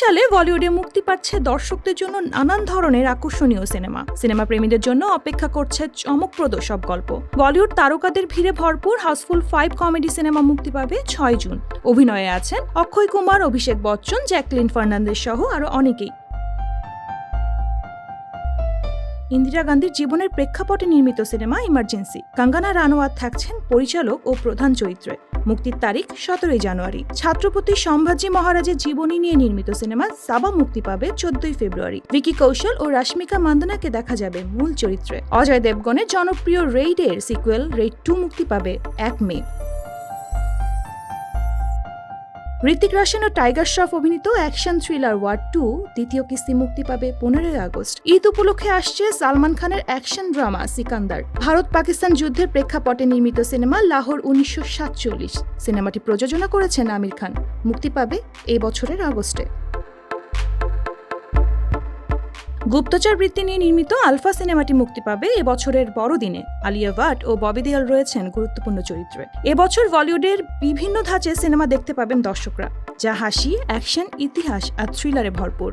সালে বলিউডে মুক্তি পাচ্ছে দর্শকদের জন্য নানান ধরনের আকর্ষণীয় সিনেমা। সিনেমা প্রেমীদের জন্য অপেক্ষা করছে চমকপ্রদ সব গল্প। বলিউড তারকাদের ভিড়ে ভরপুর হাউসফুল ফাইভ কমেডি সিনেমা মুক্তি পাবে ছয় জুন। অভিনয়ে আছেন অক্ষয় কুমার, অভিষেক বচ্চন, জ্যাকলিন ফার্নান্দেজ সহ আরও অনেকেই। ইন্দিরা গান্ধীর জীবনের প্রেক্ষাপটে নির্মিত সিনেমা ইমার্জেন্সি। কাঙ্গানা রানোয়াত থাকছেন পরিচালক ও প্রধান চরিত্রে। মুক্তির তারিখ সতেরোই জানুয়ারি। ছাত্রপতি সম্ভাজি মহারাজের জীবনী নিয়ে নির্মিত সিনেমা সাবা মুক্তি পাবে চোদ্দই ফেব্রুয়ারি। ভিকি কৌশল ও রাশ্মিকা মান্দানাকে দেখা যাবে মূল চরিত্রে। অজয় দেবগণের জনপ্রিয় রেইডের সিকুয়েল রেইড টু মুক্তি পাবে এক মে। ঋতিক রোশন ও টাইগার শ্রফ অভিনীত অ্যাকশন থ্রিলার ওয়ার টু দ্বিতীয় কিস্তি মুক্তি পাবে পনেরোই আগস্ট। ঈদ উপলক্ষে আসছে সালমান খানের অ্যাকশন ড্রামা সিকান্দার। ভারত পাকিস্তান যুদ্ধের প্রেক্ষাপটে নির্মিত সিনেমা লাহোর উনিশশো সাতচল্লিশ। সিনেমাটি প্রযোজনা করেছেন আমির খান। মুক্তি পাবে এই বছরের আগস্টে। গুপ্তচর বৃত্তি নিয়ে নির্মিত আলফা সিনেমাটি মুক্তি পাবে এবছরের বড়দিনে। আলিয়া ভাট ও ববি দেয়াল রয়েছেন গুরুত্বপূর্ণ চরিত্রে। এবছর বলিউডের বিভিন্ন ধাঁচে সিনেমা দেখতে পাবেন দর্শকরা, যা হাসি, অ্যাকশন, ইতিহাস আর থ্রিলারে ভরপুর।